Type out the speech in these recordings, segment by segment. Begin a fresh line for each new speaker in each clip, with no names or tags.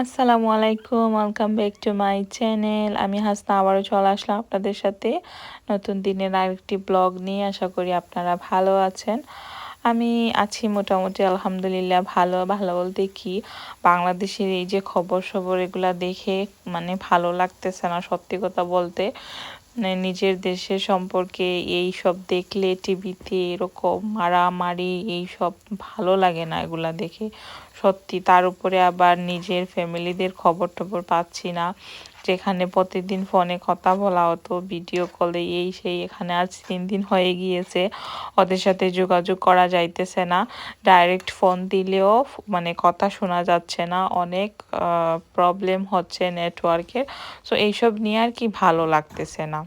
আসসালামু আলাইকুম welcome back to my channel আমি হাসনা, আবারও চলে আসলাম আপনাদের সাথে নতুন দিনের আরেকটি ব্লগ নিয়ে। আশা করি আপনারা ভালো আছেন। আমি আছি মোটামুটি, আলহামদুলিল্লাহ, ভালো ভালো বলতে কি, বাংলাদেশের এই যে খবর সবর এগুলা দেখে মানে ভালো লাগতেছে না, সত্যি কথা বলতে। মানে নিজের দেশের সম্পর্কে এই সব দেখলে টিভিতে এরকম মারামারি, এই সব ভালো লাগে না এগুলা দেখে। সত্যি তার উপরে আবার নিজের ফ্যামিলিদের খবর টবর পাচ্ছি না। যেখানে প্রতিদিন ফোনে কথা বলা হতো, ভিডিও কলে এই সেই, এখানে আজ তিন দিন হয়ে গিয়েছে। ওদের সাথে যোগাযোগ করা যাইতেছে না। ডাইরেক্ট ফোন দিলেও মানে কথা শোনা যাচ্ছে না। অনেক প্রবলেম হচ্ছে নেটওয়ার্কের সো এইসব নিয়ে আর কি ভালো লাগতেছে না।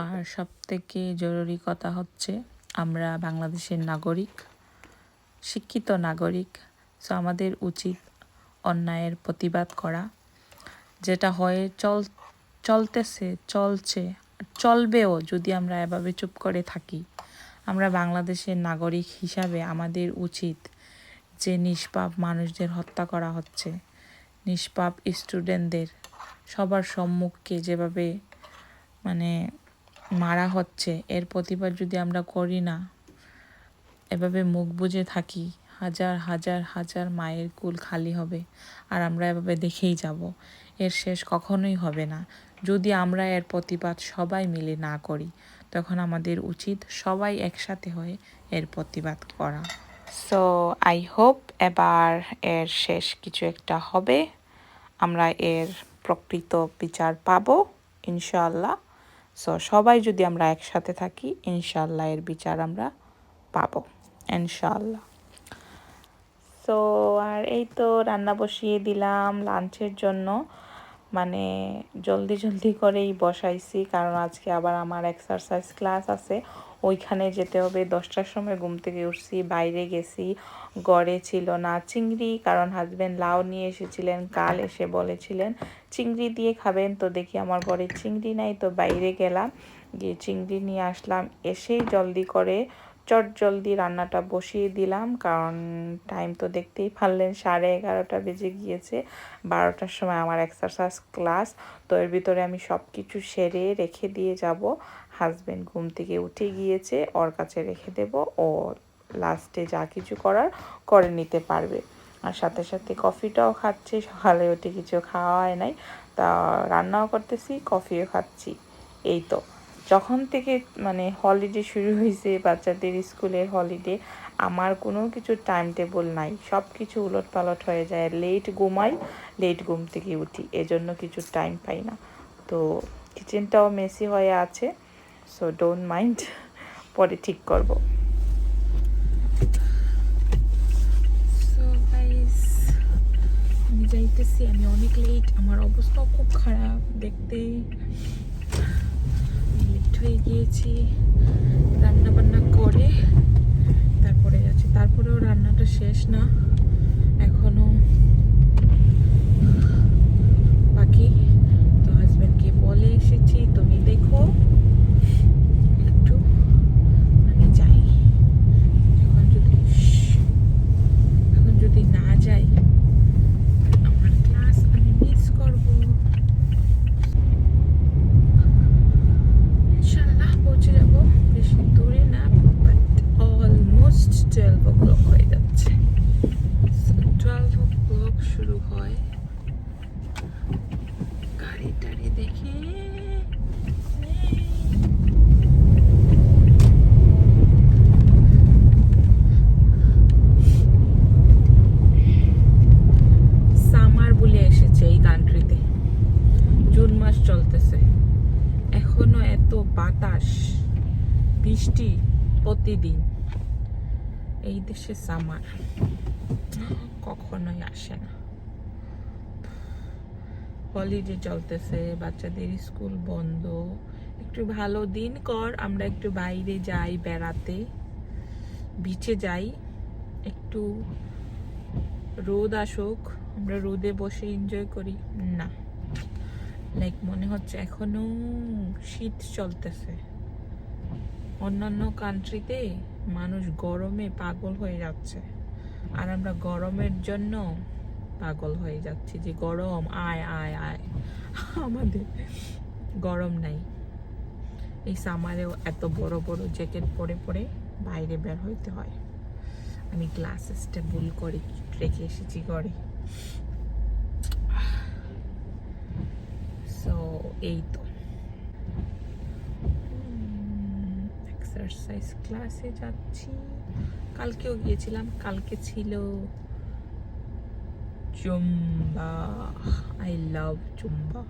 আর সব থেকে জরুরি কথা হচ্ছে, আমরা বাংলাদেশের নাগরিক, শিক্ষিত নাগরিক সো আমাদের উচিত অন্যায়ের প্রতিবাদ করা। যেটা হয়ে, চল, চলতেছে, চলছে, চলবেও যদি আমরা এভাবে চুপ করে থাকি। আমরা বাংলাদেশের নাগরিক হিসাবে আমাদের উচিত যে নিষ্পাপ মানুষদের হত্যা করা হচ্ছে। নিষ্পাপ স্টুডেন্টদের সবার সম্মুখে যেভাবে মানে মারা হচ্ছে, এর প্রতিবাদ যদি আমরা করি না, এভাবে মুখ বুঝে থাকি হাজার হাজার হাজার মায়ের কুল খালি হবে আর আমরা এভাবে দেখেই যাব। এর শেষ কখনোই হবে না। যদি আমরা এর প্রতিবাদ সবাই মিলে না করি, তখন আমাদের উচিত সবাই একসাথে হয়ে এর প্রতিবাদ করা। সো আই হোপ এবার এর শেষ কিছু একটা হবে। আমরা এর প্রকৃত বিচার পাব ইনশাল্লাহ সো সবাই যদি আমরা একসাথে থাকি ইনশাল্লাহ এর বিচার আমরা পাবো ইনশাল্লাহ সো আর এই তো রান্না বসিয়ে দিলাম লাঞ্চের জন্য। মানে জলদি জলদি করেই বসাইছি, কারণ আজকে আবার আমার এক্সারসাইজ ক্লাস আছে। ওইখানে যেতে হবে, দশটার সময় ঘুম থেকে উঠছি, বাইরে গেছি, গড়ে ছিল না চিংড়ি, কারণ হাজব্যান্ড লাউ নিয়ে এসেছিলেন, কাল এসে বলেছিলেন, চিংড়ি দিয়ে খাবেন? তো দেখি আমার ঘরে চিংড়ি নাই, তো বাইরে গেলাম, গিয়ে চিংড়ি নিয়ে আসলাম, এসেই জলদি করে চট জলদি রান্নাটা বসিয়ে দিলাম, কারণ টাইম তো দেখতেই পারলেন, সাড়ে এগারোটা বেজে গিয়েছে, বারোটার সময় আমার এক্সারসাইজ ক্লাস তো এর ভিতরে আমি সব কিছু সেরে রেখে দিয়ে যাব। হাজব্যান্ড ঘুম থেকে উঠে গিয়েছে, ওর কাছে রেখে দেব, ও লাস্টে যা কিছু করার করে নিতে পারবে। আর সাথে সাথে কফিটাও খাচ্ছি, সকালে উঠে কিছু খাওয়া হয় নাই, তা রান্নাও করতেছি কফিও খাচ্ছি, এই তো। যখন থেকে মানে হলিডে শুরু হয়েছে বাচ্চাদের স্কুলের হলিডে আমার কোনো কিছু টাইম টেবল নাই। সব কিছু উলট পালট হয়ে যায়। লেট ঘুমাই লেট ঘুম থেকে উঠি। এজন্য কিছু টাইম পাই না। তো কিচেনটাও মেসি হয়ে আছে। সো ডোন্ট মাইন্ড পরে ঠিক করব। আমি যাইতেছি। আমি অনেক লেট আমার অবস্থাও খুব খারাপ। দেখতে গিয়েছি রান্না বান্না করে তারপরে যাচ্ছি। তারপরেও রান্নাটা শেষ না। এখনও বাকি তো হাজব্যান্ডকে বলে এসেছি তুমি দেখো একটু আমি যাই এখন যদি এখন যদি না যাই আমার ক্লাস আমি মিস করব ইনশাল্লাহ পৌঁছে যাব বেশি দূরে না but almost twelve o'clock হয়ে যাচ্ছে টুয়েলভ ও ক্লক শুরু হয় গাড়ি টাড়ি দেখে সামার বলে এসেছে এই কান্ট্রিতে জুন মাস চলতেছে এখনও এত বাতাস বৃষ্টি প্রতিদিন এই সামার কখনোই আসে না হলিডে চলতেছে বাচ্চাদের স্কুল বন্ধ একটু ভালো দিন কর আমরা একটু বাইরে যাই বেড়াতে বিচে যাই একটু রোদ আসুক আমরা রোদে বসে এনজয় করি না লাইক মনে হচ্ছে এখনও শীত চলতেছে অন্যান্য কান্ট্রিতে মানুষ গরমে পাগল হয়ে যাচ্ছে। আর আমরা গরমের জন্য পাগল হয়ে যাচ্ছি যে গরম, আয় আয় আয়। আমাদের গরম নাই। এই সামারেও এত বড় বড় জ্যাকেট পরে পরে বাইরে বের হইতে হয়। আমি গ্লাসেসটা ভুল করে রেখে এসেছি ঘরে। সো এই তো। এক্সারসাইজ ক্লাসে যাচ্ছি। কালকেও গিয়েছিলাম কালকে ছিল চুম্বা আই লাভ চুম্বা।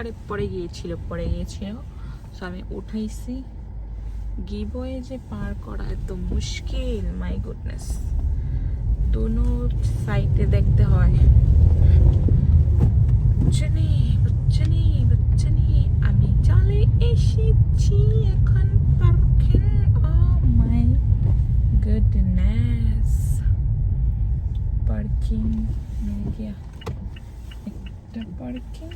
কারে পড়ে গিয়েছিল পড়ে গিয়েছিল। সো আমি উঠাইছি। গিবয়ে যে পার করা এত মুশকিল মাই গুডনেস দোনো সাইডে দেখতে হয়। বুঝছনি বুঝছনি বুঝছনি আমি চলে এসেছি এখন parking oh my goodness parking গিয়া। একটা পার্কিং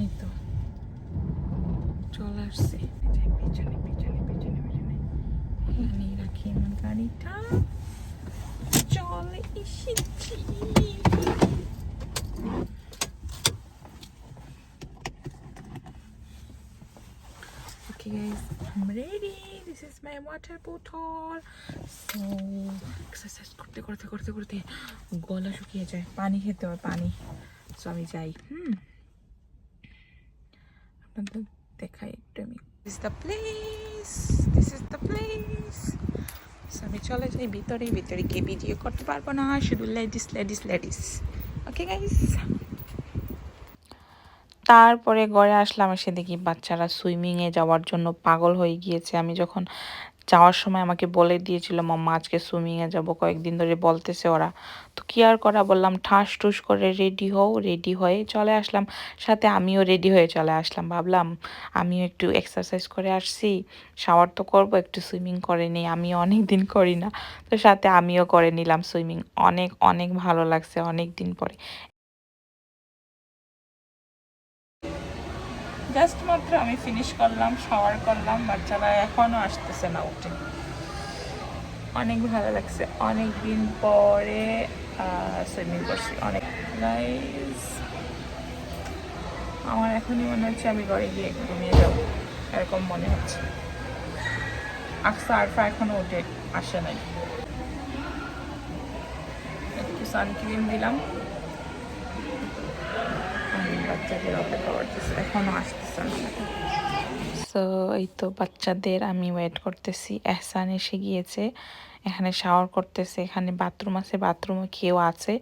এই তো চলে আসছে এই যে পিছনে পিছনে পিছনে পিছনে এখানে রাখি আমার গাড়িটা চলে এসেছি Okay guys, I'm ready. This is my water bottle. So, exercise করতে করতে করতে করতে গলা শুকিয়ে যায় পানি খেতে হয় পানি তো আমি যাই হুম আপনাদের দেখাই একটু আমি this the place this is the place আমি চলে যাই ভিতরে ভিতরে কে ভিডিও করতে পারব না, শুধু ladies ladies ladies okay guys তারপরে ঘরে আসলাম এসে দেখি বাচ্চারা সুইমিংয়ে যাওয়ার জন্য পাগল হয়ে গিয়েছে। আমি যখন যাওয়ার সময় আমাকে বলে দিয়েছিল, মাম্মা, আজকে সুইমিংয়ে যাব, কয়েকদিন ধরে বলতেছে ওরা। তো কি আর করা, বললাম, ঠাস টুস করে রেডি হও রেডি হয়ে চলে আসলাম। সাথে আমিও রেডি হয়ে চলে আসলাম, ভাবলাম আমিও একটু এক্সারসাইজ করে আসছি শাওয়ার তো করব, একটু সুইমিং করে নিই, আমিও অনেক দিন করি না। তো সাথে আমিও করে নিলাম সুইমিং অনেক অনেক ভালো লাগছে অনেক দিন পরে। জাস্ট মাত্র আমি ফিনিশ করলাম শাওয়ার করলাম, বাচ্চারা এখনও আসতেছে না উঠে। অনেক ভালো লাগছে। অনেক দিন পরে সুইমিং করছি। অনেক গাইস আমার এখনই মনে হচ্ছে আমি ঘরে গিয়ে ঘুমিয়ে যাব। এরকম মনে হচ্ছে। আকসা আরফা এখনও উঠে আসে নাই। একটু সানক্রিম দিলাম। বাচ্চাদের অপেক্ষা করতেছি, এখনও আসতেছে না। সো এই তো বাচ্চাদের আমি ওয়েট করতেছি, এহসান এসে গিয়েছে, এখানে শাওয়ার করতেছে, এখানে বাথরুম আছে বাথরুমে কেউ আছে,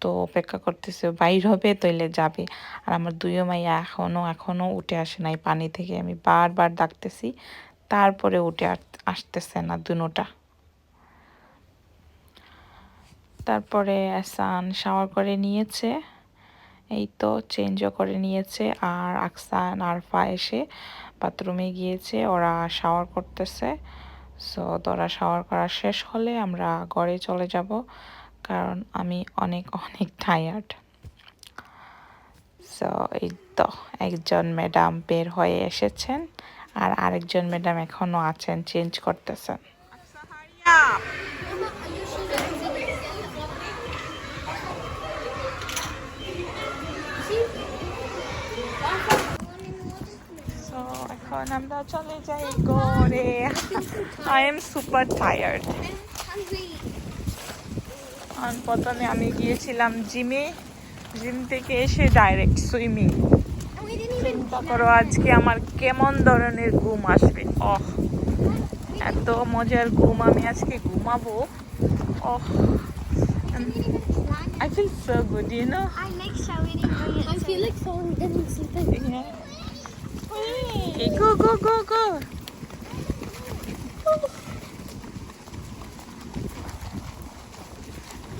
তো অপেক্ষা করতেছে, বাইর হবে তৈলে যাবে। আর আমার দুইও মাইয়া এখনও এখনও উঠে আসে নাই পানি থেকে, আমি বারবার ডাকতেছি, তারপরে উঠে আসতেছে না দুনোটা। তারপরে এসান শাওয়ার করে নিয়েছে এই তো চেঞ্জও করে নিয়েছে। আর আকসান আরফা এসে বাথরুমে গিয়েছে, ওরা শাওয়ার করতেছে। সো তোরা শাওয়ার করা শেষ হলে আমরা ঘরে চলে যাব, কারণ আমি অনেক অনেক টায়ার্ড সো এই তো একজন ম্যাডাম বের হয়ে এসেছেন, আর আরেকজন ম্যাডাম এখনও আছেন চেঞ্জ করতেছেন। এখন আমরা চলে যাই ঘরে আই এম সুপার টায়ার্ড প্রথমে আমি গিয়েছিলাম জিমে। জিম থেকে এসে ডাইরেক্ট সুইমিং চিন্তা করো আজকে আমার কেমন ধরনের ঘুম আসবে। অহ এত মজার ঘুম আমি আজকে ঘুমাবো। অহ I feel so good, you know?
I like showering in I feel like falling in sleeping.
Yeah. Okay, go, go, go, go.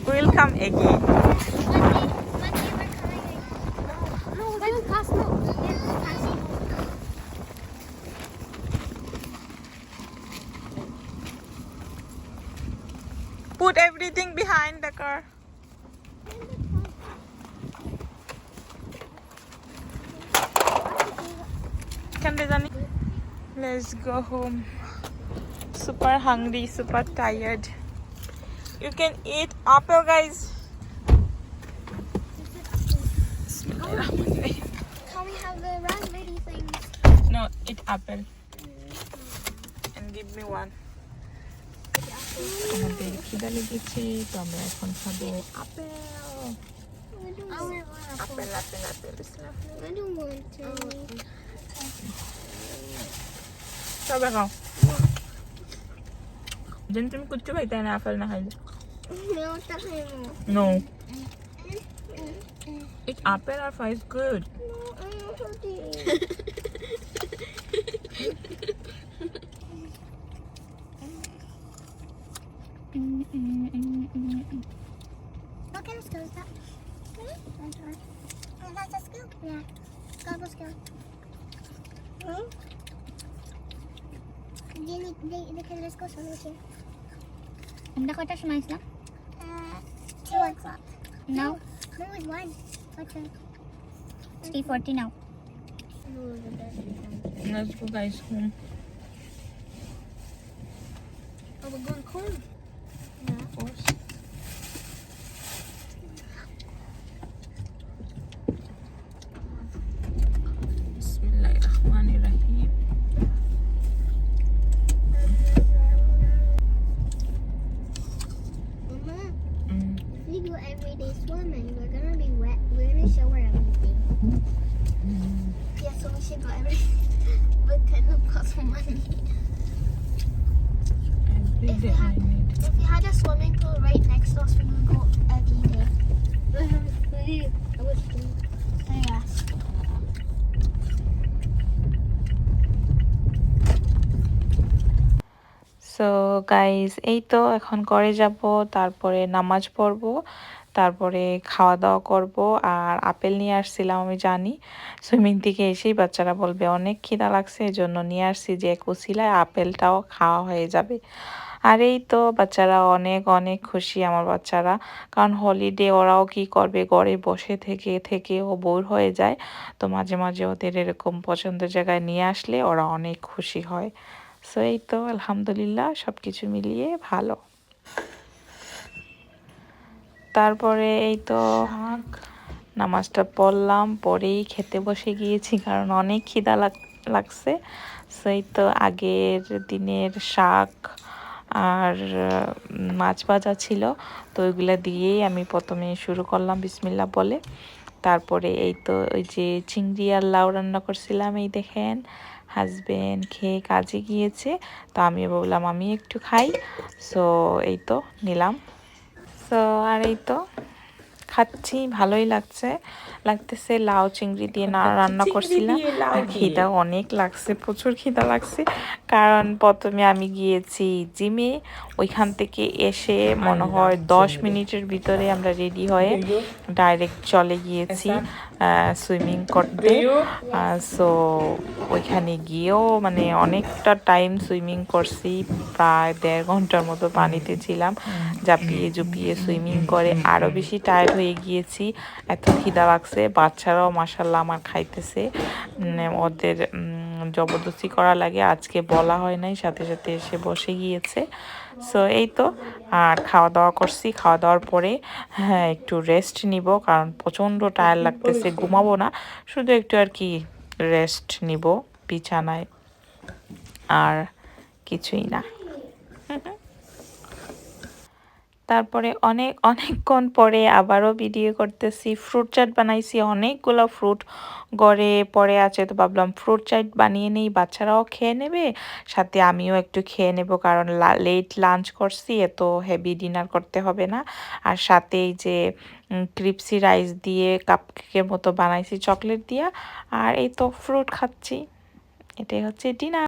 We'll come again. Put everything behind the car. Let's go home. Super hungry, super tired. You can eat apple, guys. Bismillahirrahmanirrahim.
Can we have the raspberry things?
No, eat apple. And give me one. আমাদের খিদা লেগেছে তো আমরা এখন খাবো apple
I don't want
apple apple apple বিসমিল্লাহ।
I don't want to.
Sabi ko. Diyan tim ko chubay tayo na apple na
kayo. Meron sa kayo mo.
No. It's apple or five good.
No, I'm not Look at the scoop. Is that a scoop? Yeah. Gobble scoop. Mm-hmm. দেখে
সময় আমরা কটার now?
Uh, two o'clock.
No.
No, one. What's
it?
Three forty now.
Let's go, guys, home.
Oh, we're going home. Yeah.
Of course.
Kind of cost money. If we had if we had a swimming pool right next to us, we would go every day. I was Yeah.
So guys এই তো এখন ঘরে যাব তারপরে নামাজ পড়ব তারপরে খাওয়া দাওয়া করব। আর আপেল নিয়ে আসছিলাম আমি জানি। সুইমিং থেকে এসেই বাচ্চারা বলবে, অনেক খিদা লাগছে এই জন্য নিয়ে আসছি যে কুশিলায় আপেলটাও খাওয়া হয়ে যাবে। আর এই তো বাচ্চারা অনেক অনেক খুশি আমার বাচ্চারা। কারণ হলিডে ওরাও কি করবে? ঘরে বসে থেকে থেকে ও বোর হয়ে যায়। তো মাঝে মাঝে ওদের এরকম পছন্দের জায়গায় নিয়ে আসলে ওরা অনেক খুশি হয়। সো এই তো আলহামদুলিল্লাহ সব কিছু মিলিয়ে ভালো। তারপরে এই তো নামাজটা পড়লাম পরেই খেতে বসে গিয়েছি কারণ অনেক খিদা লাগ- লাগছে। সেই তো আগের দিনের শাক আর মাছ ভাজা ছিল। তো ওইগুলো দিয়েই আমি প্রথমে শুরু করলাম বিসমিল্লা বলে। তারপরে এই তো ওই যে চিংড়ি আর লাউ রান্না করছিলাম এই দেখেন। হাজবেন্ড খেয়ে কাজে গিয়েছে। তো আমি বললাম আমি একটু খাই। সো এই তো নিলাম। সো আর এই তো খাচ্ছি ভালোই লাগছে। লাগতেছে লাউ চিংড়ি দিয়ে না রান্না করছিলাম। আর খিদা অনেক লাগছে প্রচুর খিদা লাগছে। কারণ প্রথমে আমি গিয়েছি জিমে ওইখান থেকে এসে মনে হয় দশ মিনিটের ভিতরে আমরা রেডি হয়ে ডাইরেক্ট চলে গিয়েছি সুইমিং করতে। সো ওইখানে গিয়েও মানে অনেকটা টাইম সুইমিং করছি প্রায় দেড় ঘণ্টার মতো পানিতে ছিলাম জাপিয়ে জুপিয়ে সুইমিং করে। আরও বেশি টায়ার্ড হয়ে গিয়েছি এত খিদা লাগছে। বাচ্চারাও মাসাল্লাহ আমার খাইতেছে। ওদের জবরদস্তি করা লাগে, আজকে বলা হয় নাই, সাথে সাথে এসে বসে গিয়েছে। সো এই তো, আর খাওয়া দাওয়া করছি খাওয়া দাওয়ার পরে হ্যাঁ একটু রেস্ট নিব, কারণ প্রচণ্ড টায়ার লাগতেছে, ঘুমাবো না। শুধু একটু আর কি রেস্ট নিব, বিছানায়। আর কিছুই না। তারপরে অনেক অনেকক্ষণ পরে আবারও ভিডিও করতেছি। ফ্রুট চাট বানাইছি, অনেকগুলো ফ্রুট গড়ে পড়ে আছে। তো ভাবলাম ফ্রুট চাট বানিয়ে নেই, বাচ্চারাও খেয়ে নেবে, সাথে আমিও একটু খেয়ে নেব, কারণ লেট লাঞ্চ করছি, এত হেভি ডিনার করতে হবে না। আর সাথে এই যে ক্রিপসি রাইস দিয়ে কাপকেকের মতো বানাইছি চকলেট দিয়া। আর এই তো ফ্রুট খাচ্ছি। এটাই হচ্ছে ডিনার